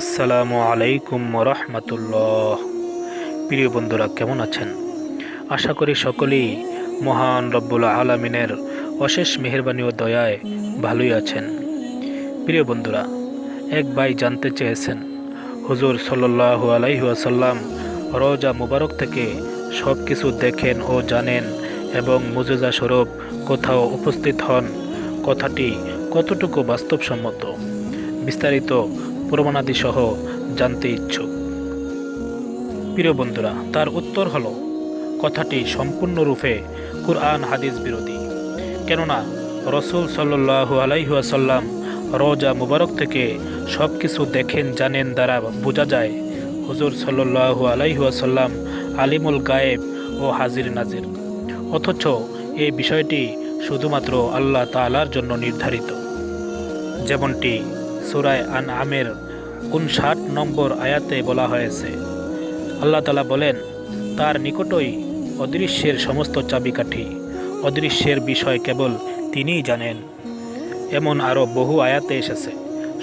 আসসালামু আলাইকুম রহমতুল্লাহ। প্রিয় বন্ধুরা, কেমন আছেন? আশা করি সকলেই মহান রব্বুল আলমিনের অশেষ মেহরবানি ও দয়ায় ভালোই আছেন। প্রিয় বন্ধুরা, এক ভাই জানতে চেয়েছেন, হুজুর সাল্লাহু আলাইহাসাল্লাম রোজা মুবারক থেকে সব কিছু দেখেন ও জানেন এবং মুজেজা স্বরূপ কোথাও উপস্থিত হন। কথাটি কতটুকু বাস্তবসম্মত? বিস্তারিত প্রমাণাদি সহ জানতে ইচ্ছুক। প্রিয় বন্ধুরা, তার উত্তর হল, কথাটি সম্পূর্ণরূপে কুরআন হাদিস বিরোধী। কেননা, রসুল সাল্লু আলাইহাসাল্লাম রোজা মুবারক থেকে সব কিছু দেখেন, জানেন দ্বারা বোঝা যায়, হুজুর সাল্লু আলাইহাসাল্লাম আলিমুল গায়েব ও হাজির নাজির। অথচ এই বিষয়টি শুধুমাত্র আল্লাহ তালার জন্য নির্ধারিত। যেমনটি সুরায় আন আমের কোন উনষাট নম্বর আয়াতে বলা হয়েছে। আল্লাহ তালা বলেন, তার নিকটই অদৃশ্যের সমস্ত চাবিকাঠি, অদৃশ্যের বিষয় কেবল তিনিই জানেন। এমন আরও বহু আয়াতে এসেছে।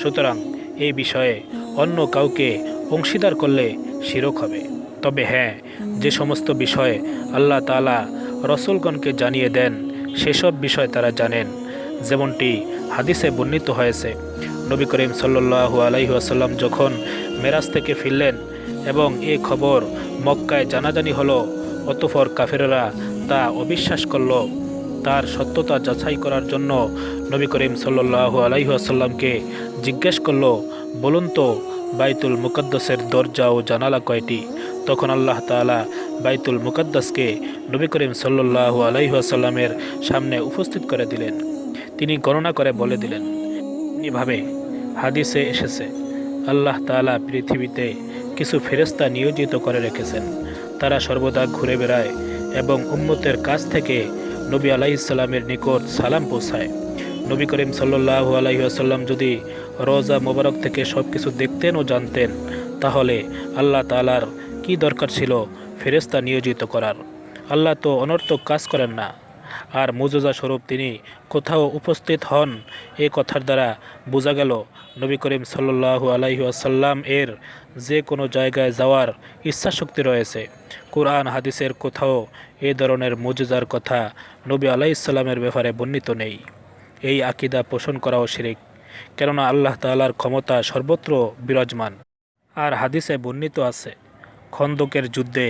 সুতরাং এই বিষয়ে অন্য কাউকে অংশীদার করলে শিরক হবে। তবে হ্যাঁ যে সমস্ত বিষয়ে আল্লাহ তালা রসুলগণকে জানিয়ে দেন, সেসব বিষয় তারা জানেন। যেমনটি হাদিসে বর্ণিত হয়েছে। নবী করিম সাল্লাহ আলাইহাসাল্লাম যখন মেরাজ থেকে ফিরলেন এবং এ খবর মক্কায় জানাজানি হলো অতফর কাফেরেরা তা অবিশ্বাস করল। তার সত্যতা যাচাই করার জন্য নবী করিম সাল্লাহ আলাইহাসাল্লামকে জিজ্ঞেস করল, বলুন তো, বাইতুল মুকদ্দসের দরজা ও জানালা কয়টি? তখন আল্লাহ তালা বাইতুল মুকদ্দাসকে নবী করিম সাল্লাহ আলাইহাসাল্লামের সামনে উপস্থিত করে দিলেন। তিনি গণনা করে বলে দিলেন এমনিভাবে হাদিসে এসেছে, আল্লাহ তালা পৃথিবীতে কিছু ফেরেস্তা নিয়োজিত করে রেখেছেন। তারা সর্বদা ঘুরে বেড়ায় এবং উম্মতের কাছ থেকে নবী আলাইসাল্লামের নিকট সালাম পৌঁছায়। নবী করিম সাল্লাহ আলাইসাল্লাম যদি রোজা মোবারক থেকে সব কিছু দেখতেন ও জানতেন, তাহলে আল্লাহ তালার কি দরকার ছিল ফেরেস্তা নিয়োজিত করার? আল্লাহ তো অনর্থক কাজ করেন না। আর মুজজা স্বরূপ তিনি কোথাও উপস্থিত হন, এ কথার দ্বারা বোঝা গেল নবী করিম সাল্লাহ আলাইহি আসাল্লাম এর যে কোনো জায়গায় যাওয়ার ইচ্ছাশক্তি রয়েছে। কোরআন, হাদিসের কোথাও এ ধরনের মুজজার কথা নবী আলাইসাল্লামের ব্যাপারে বর্ণিত নেই। এই আকিদা পোষণ করাও শিরিক, কেননা আল্লাহ তালার ক্ষমতা সর্বত্র বিরাজমান। আর হাদিসে বর্ণিত আছে, খন্দকের যুদ্ধে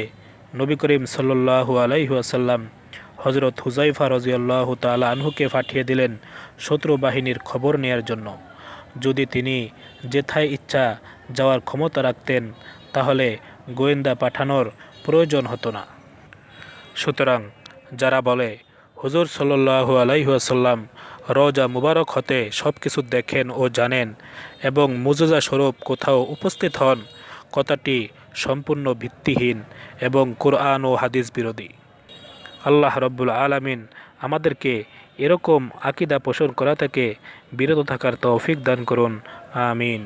নবী করিম সাল্লাহু আলাইহাসাল্লাম হজরত হুজাইফা রজিয়াল্লাহ তালা আনহুকে পাঠিয়ে দিলেন শত্রু বাহিনীর খবর নেয়ার জন্য। যদি তিনি যেথায় ইচ্ছা যাওয়ার ক্ষমতা রাখতেন, তাহলে গোয়েন্দা পাঠানোর প্রয়োজন হতো না। সুতরাং যারা বলে, হুজুর সাল্লাহু আলাইহাসাল্লাম রজা মুবারক হতে সব কিছু দেখেন ও জানেন এবং মুজজা স্বরূপ কোথাও উপস্থিত হন, কথাটি সম্পূর্ণ ভিত্তিহীন এবং কোরআন ও হাদিস বিরোধী। আল্লাহ রব্বুল আলামিন আমাদেরকে এরকম আকিদা পোষণ করা থেকে বিরত থাকার তৌফিক দান করুন, আমিন।